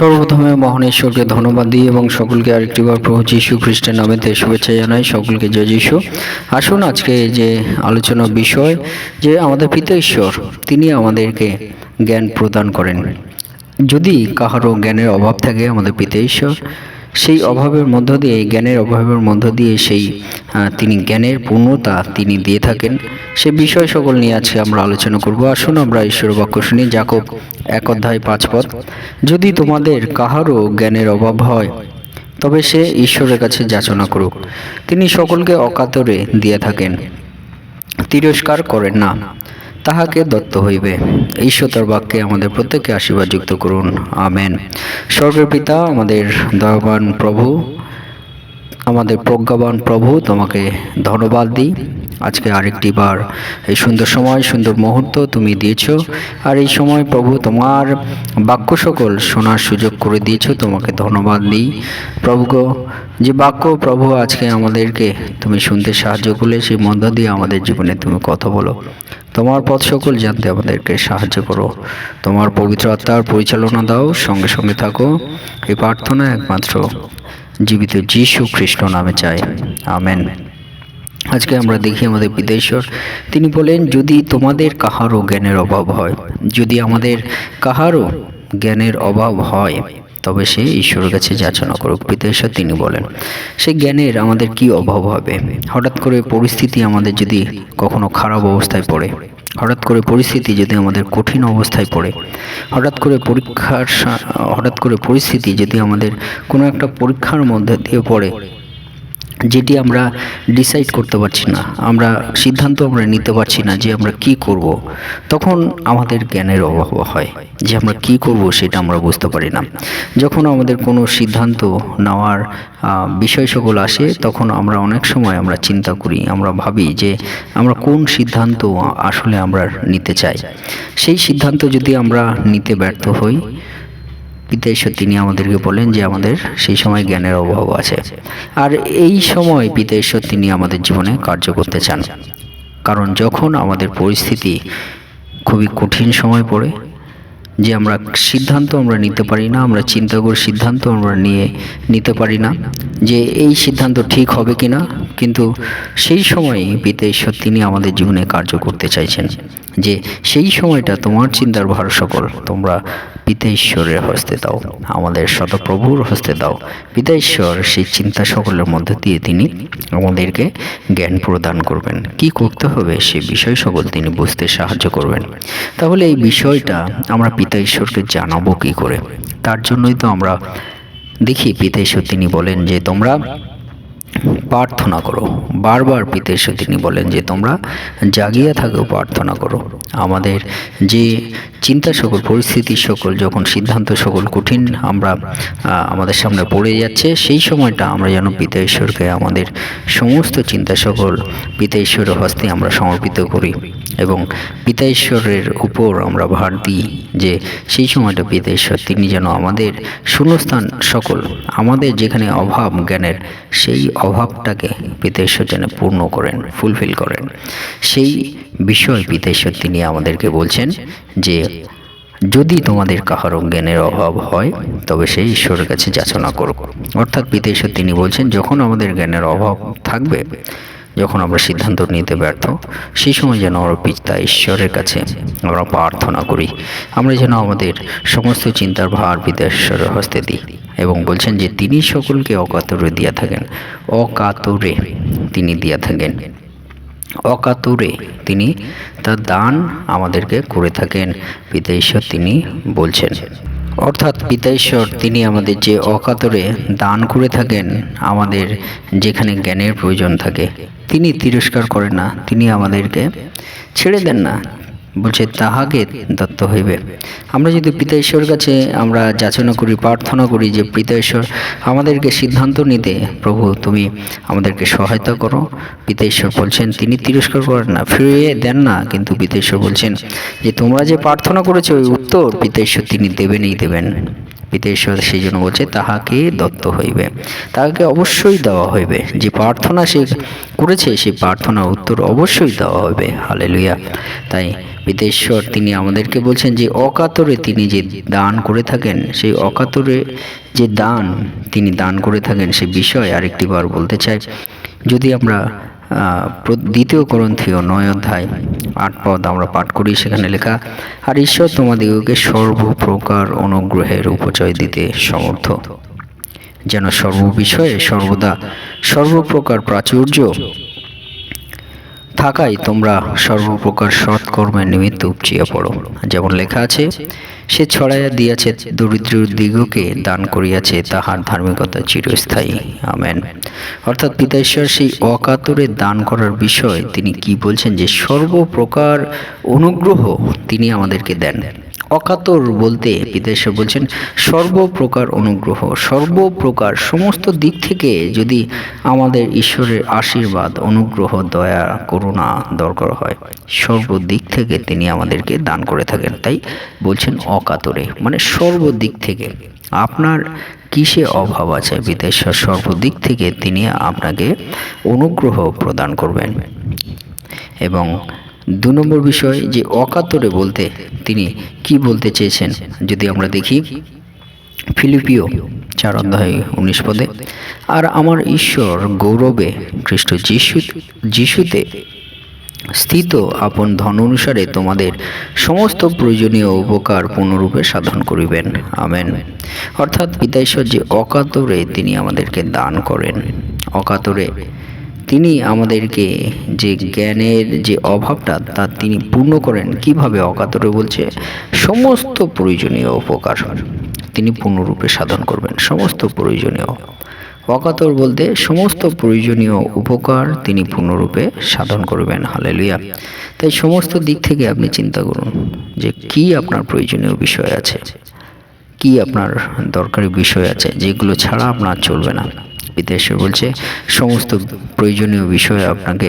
সর্বপ্রথমে মহান ঈশ্বরকে ধন্যবাদ দিই এবং সকলকে আরেকটিবার প্রভু যীশু খ্রিস্টের নামেতে শুভেচ্ছা জানাই। সকলকে জয় যীশু। আসুন আজকে যে আলোচনা বিষয়, যে আমাদের পিতা ঈশ্বর, তিনি আমাদেরকে জ্ঞান প্রদান করেন। যদি কাহারও জ্ঞানের অভাব থাকে আমাদের পিতা ঈশ্বর সেই অভাবের মধ্য দিয়ে জ্ঞানের অভাবের মধ্য দিয়ে সেই তিনি জ্ঞানের পূর্ণতা তিনি দিয়ে থাকেন। সে বিষয় সকল নিয়ে আজকে আমরা আলোচনা করব। আসুন আমরা ঈশ্বর বাক্য শুনি, যাকব এক অধ্যায় পাঁচ পদ। যদি তোমাদের কাহারও জ্ঞানের অভাব হয়, তবে সে ঈশ্বরের কাছে যাচনা করুক। তিনি সকলকে অকাতরে দিয়ে থাকেন, তিরস্কার করেন না। তাহাকে দত্ত হইবে। ঈশ্বর বাক্যে আমাদের প্রত্যেককে আশীর্বাদ যুক্ত করুন। আমেন। স্বর্গের পিতা, আমাদের দয়াবান প্রভু, আমাদের প্রজ্ঞাবান প্রভু, তোমাকে ধন্যবাদ দিই। আজকে আরেকটি বার এই সুন্দর সময়, সুন্দর মুহূর্ত তুমি দিয়েছ। আর এই সময় প্রভু তোমার বাক্য সকল শোনার সুযোগ করে দিয়েছ, তোমাকে ধন্যবাদ দিই। প্রভু যে বাক্য প্রভু আজকে আমাদেরকে তুমি শুনতে সাহায্য করলে, সেই মধ্য দিয়ে আমাদের জীবনে তুমি কথা বলো। তোমার পথ সকল জানতে আমাদেরকে সাহায্য করো। তোমার পবিত্র আত্মার পরিচালনা দাও, সঙ্গে সঙ্গে থাকো এই প্রার্থনা একমাত্র জীবিত যীশু খ্রিস্ট নামে চাই। আমেন। আজকে আমরা দেখি আমাদের বিদেশ্বর তিনি বলেন, যদি তোমাদের কাহারও জ্ঞানের অভাব হয়, যদি আমাদের কাহারও জ্ঞানের অভাব হয় তবে সে ঈশ্বরের কাছে যাচনা করুক পিতেশ্বর তিনি বলেন। সেই জ্ঞানের আমাদের কি অভাব হবে? হঠাৎ করে পরিস্থিতি আমাদের যদি কখনো খারাপ অবস্থায় পড়ে, হঠাৎ করে পরিস্থিতি যদি আমাদের কঠিন অবস্থায় পড়ে, হঠাৎ করে পরীক্ষার হঠাৎ করে পরিস্থিতি যদি আমাদের কোনো একটা পরীক্ষার মধ্যে দিয়ে পড়ে যেটি আমরা ডিসাইড করতে পারছি না, আমরা সিদ্ধান্ত আমরা নিতে পারছি না যে আমরা কি করব, তখন আমাদের জ্ঞানের অভাব হয় যে আমরা কি করব সেটা আমরা বুঝতে পারি না। যখন আমাদের কোনো সিদ্ধান্ত নেওয়ার বিষয় সকল আসে, তখন আমরা অনেক সময় আমরা চিন্তা করি, আমরা ভাবি যে আমরা কোন সিদ্ধান্ত আসলে আমরা নিতে চাই। সেই সিদ্ধান্ত যদি আমরা নিতে ব্যর্থ হই পিতা তিনি আমাদেরকে বলেন যে আমাদের সেই সময় জ্ঞানের অভাব আছে। আর এই সময় পিতা তিনি আমাদের জীবনে কার্য করতে চান। কারণ যখন আমাদের পরিস্থিতি খুবই কঠিন সময় পড়ে যে আমরা সিদ্ধান্ত আমরা নিতে পারি না, আমরা চিন্তা করে সিদ্ধান্ত আমরা নিয়ে নিতে পারি না, যে এই সিদ্ধান্ত ঠিক হবে কি না কিন্তু সেই সময় পিতা তিনি আমাদের জীবনে কার্য করতে চাইছেন, যে সেই সময়টা তোমার চিন্তার ভার সকল, তোমরা পিতা ঈশ্বরের হস্তে দাও, আমাদের শতপ্রভুর হস্তে দাও। পিতা ঈশ্বর সেই চিন্তা সকলের মধ্যে দিয়ে তিনি আমাদেরকে জ্ঞান প্রদান করবেন। কি করতে হবে সেই বিষয় সকল তিনি বুঝতে সাহায্য করবেন। তাহলে এই বিষয়টা আমরা পিতা ঈশ্বরকে জানাব কি করে? তার জন্যই তো আমরা দেখি পিতা ঈশ্বর তিনি বলেন যে তোমরা প্রার্থনা করো। বারবার পিতেশ্বর তিনি বলেন যে তোমরা জাগিয়া থাকো, প্রার্থনা করো। আমাদের যে চিন্তা সকল, পরিস্থিতি সকল, যখন সিদ্ধান্ত সকল কঠিন আমরা আমাদের সামনে পড়ে যাচ্ছে, সেই সময়টা আমরা যেন পিতা ঈশ্বরকে আমাদের সমস্ত চিন্তা সকল পিতা ঈশ্বরের হস্তে আমরা সমর্পিত করি। এবং পিতা ঈশ্বরের উপর আমরা ভার দিই যে সেই সময়টা পিতা ঈশ্বর, তিনি যেন আমাদের শূন্যস্থান সকল, আমাদের যেখানে অভাব জ্ঞানের, সেই অভাবটাকে পিতা ঈশ্বর যেন পূর্ণ করেন ফুলফিল করেন। সেই বিষয় পিতা ঈশ্বর তিনি আমাদেরকে বলছেন যে, যদি তোমাদের কাহারও জ্ঞানের অভাব হয়, তবে সেই ঈশ্বরের কাছে যাচনা করুক অর্থাৎ পিতা ঈশ্বর তিনি বলছেন, যখন আমাদের জ্ঞানের অভাব থাকবে যখন আমরা সিদ্ধান্ত নিতে ব্যর্থ, সেই সময় যেন আমরা পিতা ঈশ্বরের কাছে আমরা প্রার্থনা করি। আমরা যেন আমাদের সমস্ত চিন্তার ভার পিতা ঈশ্বরের হস্তে দিই এবং বলছেন যে তিনি সকলকে অকাতরে দিয়া থাকেন। অকাতরে তিনি দিয়া থাকেন। অকাতরে তিনি তার দান আমাদেরকে করে থাকেন, পিতা ঈশ্বর তিনি বলছেন। অর্থাৎ পিতা ঈশ্বর, তিনি আমাদের যে অকাতরে দান করে থাকেন, আমাদের যেখানে জ্ঞানের প্রয়োজন থাকে তিনি তিরস্কার করেন না, তিনি আমাদেরকে ছেড়ে দেন না। বলছে, তাহাকে দত্ত হইবে। আমরা যদি পিতা ঈশ্বরের কাছে আমরা যাচনা করি, প্রার্থনা করি যে পিতাঈশ্বর আমাদেরকে সিদ্ধান্ত নিতে, প্রভু, তুমি আমাদেরকে সহায়তা করো। পিতা ঈশ্বর বলছেন, তিনি তিরস্কার করেন না, ফিরিয়ে দেন না। কিন্তু পিতা ঈশ্বর বলছেন যে, তোমরা যে প্রার্থনা করেছ, ওই উত্তর পিতা ঈশ্বর তিনি দেবেনই দেবেন। পিতা ঈশ্বর সেই জন্য বলছে, তাহাকে দত্ত হইবে। তাহাকে অবশ্যই দেওয়া হইবে। যে প্রার্থনা সে করেছে, সেই প্রার্থনার উত্তর অবশ্যই দেওয়া হবে হালেলুয়া। তাই পিতা ঈশ্বর তিনি আমাদেরকে বলছেন যে, অকাতরে তিনি যে দান করে থাকেন, সেই অকাতরে যে দান তিনি দান করে থাকেন, সে বিষয় আরেকটি বার বলতে চাই। যদি আমরা দ্বিতীয় গ্রন্থীয় নয় অধ্যায়, আট পদ আমরা পাঠ করি। সেখানে লেখা, আর ঈশ্বর তোমাদিগকে সর্বপ্রকার অনুগ্রহের উপচয় দিতে সমর্থ। যেন সর্ববিষয়ে সর্বদা সর্বপ্রকার প্রাচুর্য থাকাই তোমরা সর্বপ্রকার সৎকর্মের নিমিত্ত উপচিয়া পড়ো। যেমন লেখা আছে সে ছড়াইয়া দিয়াছে, দরিদ্র দিগকে দান করিয়াছে, তাহার ধার্মিকতা চিরস্থায়ী। আমেন। অর্থাৎ পিতা ঈশ্বর সেই অকাতরে দান করার বিষয় তিনি কি বলছেন যে সর্বপ্রকার অনুগ্রহ তিনি আমাদেরকে দেন। অকাতর বলতে বিদেশে বলছেন সর্বপ্রকার অনুগ্রহ, সর্বপ্রকার সমস্ত দিক থেকে যদি আমাদের ঈশ্বরের আশীর্বাদ, অনুগ্রহ, দয়া, করুণা দরকার হয়, সর্বদিক থেকে তিনি আমাদেরকে দান করে থাকেন। তাই বলছেন অকাতরে মানে সর্বদিক থেকে। আপনার কিসে অভাব আছে বিদেশের সর্বদিক থেকে তিনি আপনাকে অনুগ্রহ প্রদান করবেন। এবং দু নম্বর বিষয় যে অকাতরে বলতে তিনি কি বলতে চেয়েছেন, যদি আমরা দেখি, ফিলিপিও চার অধ্যায় উনিশ পদে, আর আমার ঈশ্বর গৌরবে খ্রিস্ট যিশু, যিশুতে স্থিত আপন ধন অনুসারে তোমাদের সমস্ত প্রয়োজনীয় উপকার পূর্ণরূপে সাধন করিবেন। আমেন। অর্থাৎ পিতা ঈশ্বর যে অকাতরে তিনি আমাদেরকে দান করেন, অকাতরে তিনি আমাদেরকে যে জ্ঞানের যে অভাবটা তা তিনি পূর্ণ করেন। কীভাবে? অকাতরে বলছে, সমস্ত প্রয়োজনীয় উপকার তিনি পূর্ণরূপে সাধন করবেন। সমস্ত প্রয়োজনীয়। অকাতর বলতে, সমস্ত প্রয়োজনীয় উপকার তিনি পূর্ণরূপে সাধন করবেন। হালেলুয়া। তাই সমস্ত দিক থেকে আপনি চিন্তা করুন যে কি আপনার প্রয়োজনীয় বিষয় আছে, কি আপনার দরকারি বিষয় আছে, যেগুলো ছাড়া আপনার চলবে না। বিদেশে বলছে, সমস্ত প্রয়োজনীয় বিষয়ে আপনাকে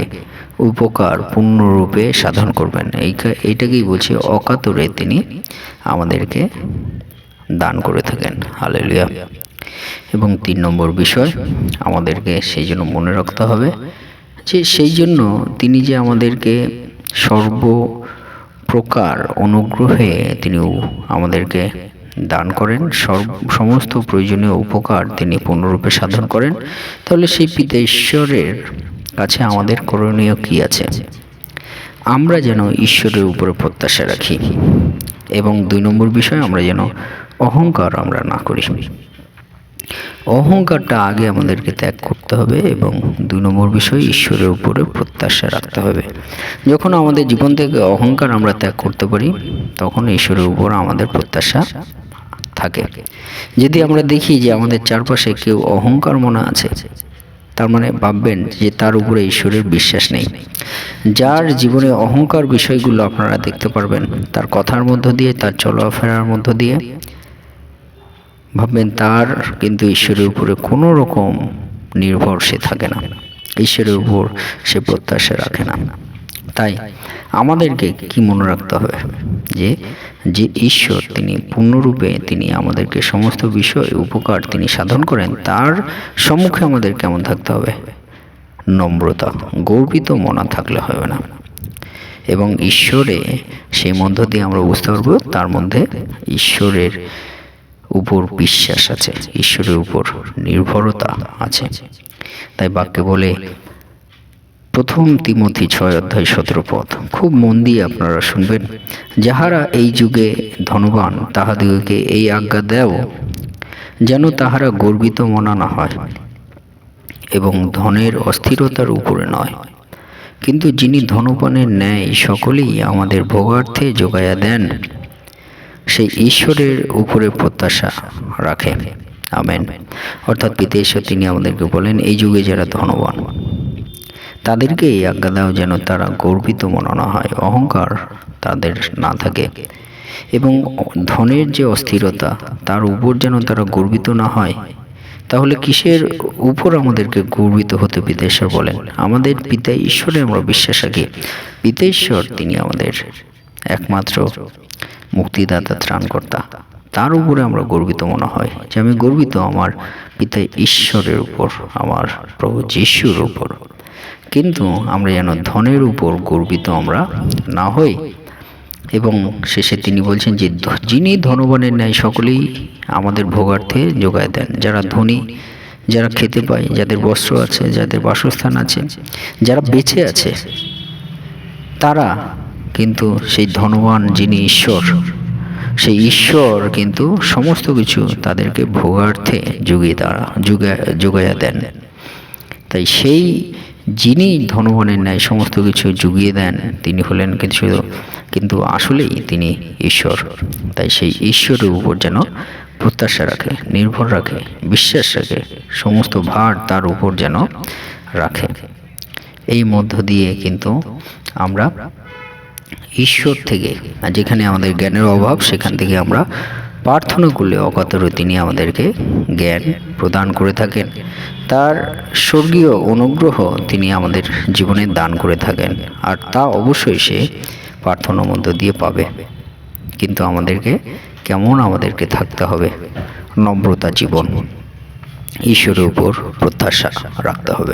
উপকার পূর্ণরূপে সাধন করবেন। এই এইটাকেই বলছে, অকাতরে তিনি আমাদেরকে দান করে থাকেন। হালেলুয়া। এবং তিন নম্বর বিষয়, আমাদেরকে সেই জন্য মনে রাখতে হবে যে সেই জন্য তিনি যে আমাদেরকে সর্ব প্রকার অনুগ্রহে তিনি আমাদেরকে দান করেন সমস্ত প্রয়োজনীয় উপকার তিনি পূর্ণরূপে সাধন করেন। তাহলে সেই পিতা ঈশ্বরের কাছে আমাদের করণীয় কি আছে? আমরা যেন ঈশ্বরের উপরে প্রত্যাশা রাখি। এবং দুই নম্বর বিষয় আমরা যেন অহংকার আমরা না করি। অহংকারটা আগে আমাদেরকে ত্যাগ করতে হবে এবং দুই নম্বর বিষয়, ঈশ্বরের উপরে প্রত্যাশা রাখতে হবে। যখন আমাদের জীবন থেকে অহংকার আমরা ত্যাগ করতে পারি, তখন ঈশ্বরের উপর আমাদের প্রত্যাশা থাকে। যদি আমরা দেখি যে আমাদের চারপাশে কেউ অহংকার মনে আছে, তার মানে ভাববেন যে তার উপরে ঈশ্বরের বিশ্বাস নেই। যার জীবনে অহংকার বিষয়গুলো আপনারা দেখতে পারবেন, তার কথার মধ্য দিয়ে, তার চলাফেরার মধ্য দিয়ে ভাববেন তার কিন্তু ঈশ্বরের উপরে কোনো রকম নির্ভর সে থাকে না। ঈশ্বরের উপর সে প্রত্যাশা রাখে না। তাই আমাদেরকে কি মনে রাখতে হবে? যে যে ঈশ্বর তিনি পূর্ণরূপে তিনি আমাদেরকে সমস্ত বিষয়, উপকার তিনি সাধন করেন, তার সম্মুখে আমাদের কেমন থাকতে হবে? নম্রতা, গর্বিত মনা থাকলে হবে না। এবং ঈশ্বরে সেই মধ্য দিয়ে আমরা বুঝতে পারব, তার মধ্যে ঈশ্বরের উপর বিশ্বাস আছে, ঈশ্বরের উপর নির্ভরতা আছে। তাই বাক্যে বলে, প্রথম তিমথি ছয় অধ্যায় সতেরো পদ খুব মন দিয়ে আপনারা শুনবেন, যাহারা এই যুগে ধনবান, তাহাদিগকে এই আজ্ঞা দেও, যেন তাহারা গর্বিত মনা না হয় এবং ধনের অস্থিরতার উপরে নয়। কিন্তু যিনি ধনপানের ন্যায় সকলেই আমাদের ভোগার্থে যোগাইয়া দেন সেই ঈশ্বরের উপরে প্রত্যাশা রাখে। আমেন। অর্থাৎ পিতা তিনি আমাদেরকে বলেন, এই যুগে যারা ধনবান, তাদেরকে এই আজ্ঞা দাও যেন তারা গর্বিত মনে না হয়, অহংকার তাদের না থাকে। এবং ধনের যে অস্থিরতা, তার উপর যেন তারা গর্বিত না হয়, তাহলে কিসের উপর আমাদেরকে গর্বিত হতে পিতা ঈশ্বর বলেন? আমাদের পিতা ঈশ্বরে আমরা বিশ্বাস। রাখি পিতাঈশ্বর তিনি আমাদের একমাত্র মুক্তিদাতা ত্রাণকর্তা। তার উপরে আমরা গর্বিত মনে হয় যে আমি গর্বিত আমার পিতা ঈশ্বরের উপর, আমার প্রভু যিশুর উপর। কিন্তু আমরা যেন ধনের উপর গর্বিত আমরা না হই। এবং শেষে তিনি বলছেন যে, যিনি ধনবানের ন্যায় সকলেই আমাদের ভোগার্থে যোগায় দেন। যারা ধনী, যারা খেতে পায়, যাদের বস্ত্র আছে, যাদের বাসস্থান আছে, যারা বেঁচে আছে, তারা কিন্তু সেই ধনবান যিনি ঈশ্বর, সেই ঈশ্বর কিন্তু সমস্ত কিছু তাদেরকে ভোগার্থে যুগিয়ে দ্বারা যুগে, যোগাইয়া দেন। তাই সেই যিনি ধনবানের ন্যায় সমস্ত কিছু যুগিয়ে দেন, তিনি হলেন কিছু কিন্তু আসলেই তিনি ঈশ্বর। তাই সেই ঈশ্বরের উপর যেন প্রত্যাশা রাখে, নির্ভর রাখে, বিশ্বাস রাখে, সমস্ত ভার তার উপর যেন রাখে। এই মধ্য দিয়ে কিন্তু আমরা ঈশ্বর থেকে, আর যেখানে আমাদের জ্ঞানের অভাব, সেখান থেকে আমরা প্রার্থনা করলে অকাতরে তিনি আমাদেরকে জ্ঞান প্রদান করে থাকেন। তার স্বর্গীয় অনুগ্রহ তিনি আমাদের জীবনে দান করে থাকেন, আর তা অবশ্যই সে প্রার্থনার মধ্য দিয়ে পাবে। কিন্তু আমাদেরকে কেমন আমাদেরকে থাকতে হবে? নম্রতা জীবন, ঈশ্বরের উপর প্রত্যাশা রাখতে হবে।